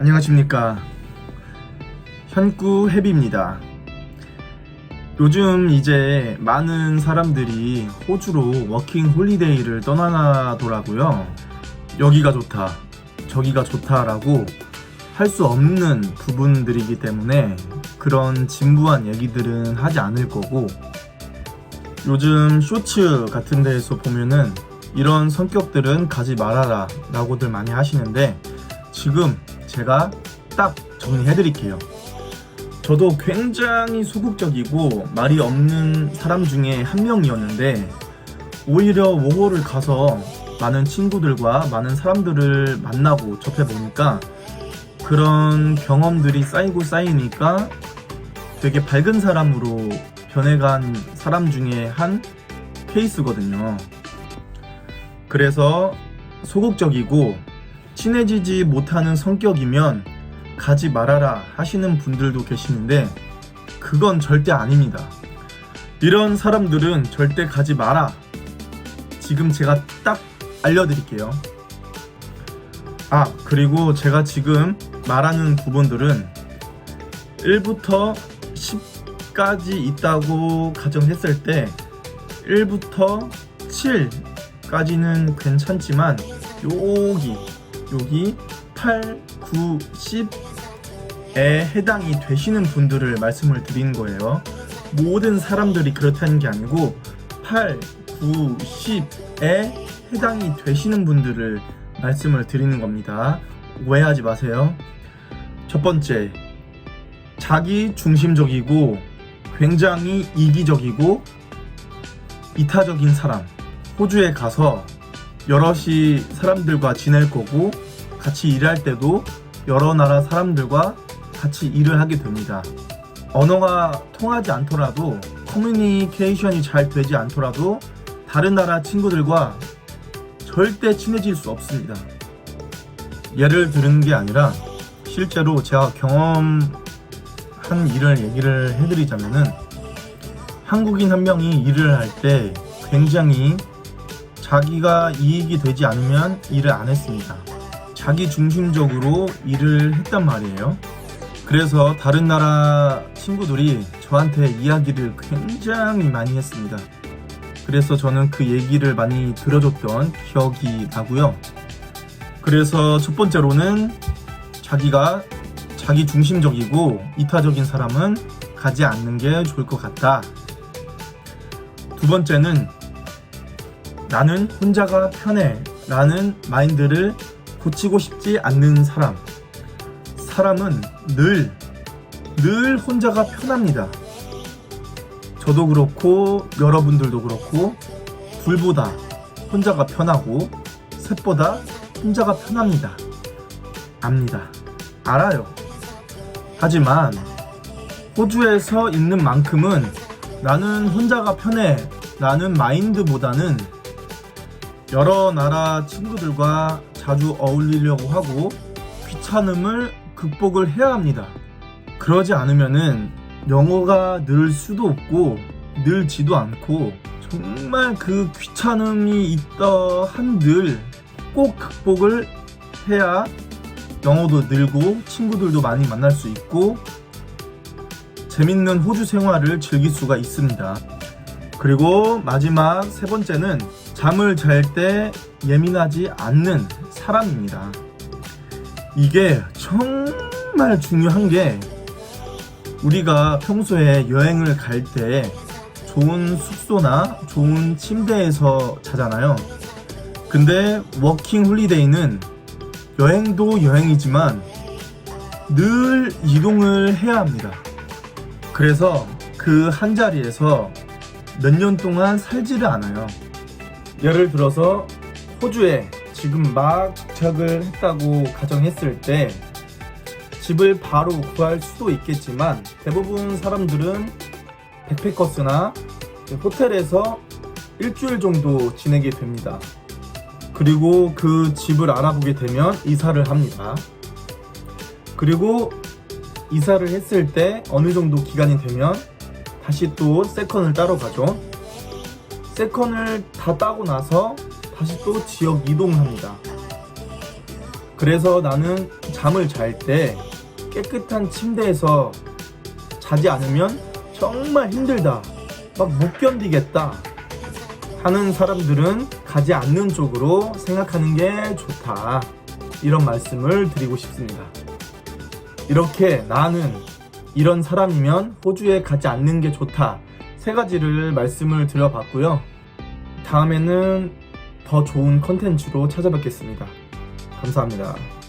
안녕하십니까. 현구 해비입니다. 요즘 이제 많은 사람들이 호주로 워킹 홀리데이를 떠나더라고요. 여기가 좋다 저기가 좋다라고 할 수 없는 부분들이기 때문에 그런 진부한 얘기들은 하지 않을 거고 요즘 쇼츠 같은 데에서 보면은 이런 성격들은 가지 말아라 라고들 많이 하시는데 지금 제가 딱 정리해 드릴게요. 저도 굉장히 소극적이고 말이 없는 사람 중에 한 명이었는데 오히려 워홀을 가서 많은 친구들과 많은 사람들을 만나고 접해 보니까 그런 경험들이 쌓이고 쌓이니까 되게 밝은 사람으로 변해간 사람 중에 한 케이스거든요. 그래서 소극적이고 친해지지 못하는 성격이면 가지 말아라 하시는 분들도 계시는데 그건 절대 아닙니다. 이런 사람들은 절대 가지 마라. 지금 제가 딱 알려드릴게요. 아, 그리고 제가 지금 말하는 부분들은 1부터 10까지 있다고 가정했을 때 1부터 7까지는 괜찮지만 여기 여기 8, 9, 10에 해당이 되시는 분들을 말씀을 드리는 거예요. 모든 사람들이 그렇다는 게 아니고 8, 9, 10에 해당이 되시는 분들을 말씀을 드리는 겁니다. 오해하지 마세요. 첫 번째, 자기 중심적이고 굉장히 이기적이고 이타적인 사람. 호주에 가서 여럿이 사람들과 지낼 거고 같이 일할 때도 여러 나라 사람들과 같이 일을 하게 됩니다. 언어가 통하지 않더라도 커뮤니케이션이 잘 되지 않더라도 다른 나라 친구들과 절대 친해질 수 없습니다. 예를 들은 게 아니라 실제로 제가 경험한 일을 얘기를 해드리자면은 한국인 한 명이 일을 할 때 굉장히 자기가 이익이 되지 않으면 일을 안 했습니다. 자기 중심적으로 일을 했단 말이에요. 그래서 다른 나라 친구들이 저한테 이야기를 굉장히 많이 했습니다. 그래서 저는 그 얘기를 많이 들어줬던 기억이 나고요. 그래서 첫 번째로는 자기가 자기 중심적이고 이타적인 사람은 가지 않는 게 좋을 것 같다. 두 번째는 나는 혼자가 편해 라는 마인드를 고치고 싶지 않는 사람. 사람은 늘, 늘 혼자가 편합니다. 저도 그렇고, 여러분들도 그렇고, 불보다 혼자가 편하고, 셋보다 혼자가 편합니다. 압니다. 알아요. 하지만, 호주에서 있는 만큼은 나는 혼자가 편해 라는 마인드보다는 여러 나라 친구들과 자주 어울리려고 하고 귀찮음을 극복을 해야 합니다. 그러지 않으면은 영어가 늘 수도 없고 늘지도 않고 정말 그 귀찮음이 있다 한들 꼭 극복을 해야 영어도 늘고 친구들도 많이 만날 수 있고 재밌는 호주 생활을 즐길 수가 있습니다. 그리고 마지막 세 번째는 잠을 잘 때 예민하지 않는 사람입니다. 이게 정말 중요한 게 우리가 평소에 여행을 갈 때 좋은 숙소나 좋은 침대에서 자잖아요. 근데 워킹 홀리데이는 여행도 여행이지만 늘 이동을 해야 합니다. 그래서 그 한 자리에서 몇 년 동안 살지를 않아요. 예를 들어서 호주에 지금 막 도착을 했다고 가정했을 때 집을 바로 구할 수도 있겠지만 대부분 사람들은 백패커스나 호텔에서 일주일 정도 지내게 됩니다. 그리고 그 집을 알아보게 되면 이사를 합니다. 그리고 이사를 했을 때 어느 정도 기간이 되면 다시 또 세컨을 따러 가죠. 세컨을 다 따고 나서 다시 또 지역 이동을 합니다. 그래서 나는 잠을 잘 때 깨끗한 침대에서 자지 않으면 정말 힘들다. 막 못 견디겠다. 하는 사람들은 가지 않는 쪽으로 생각하는 게 좋다. 이런 말씀을 드리고 싶습니다. 이렇게 나는 이런 사람이면 호주에 가지 않는 게 좋다. 세 가지를 말씀을 드려봤고요. 다음에는 더 좋은 컨텐츠로 찾아뵙겠습니다. 감사합니다.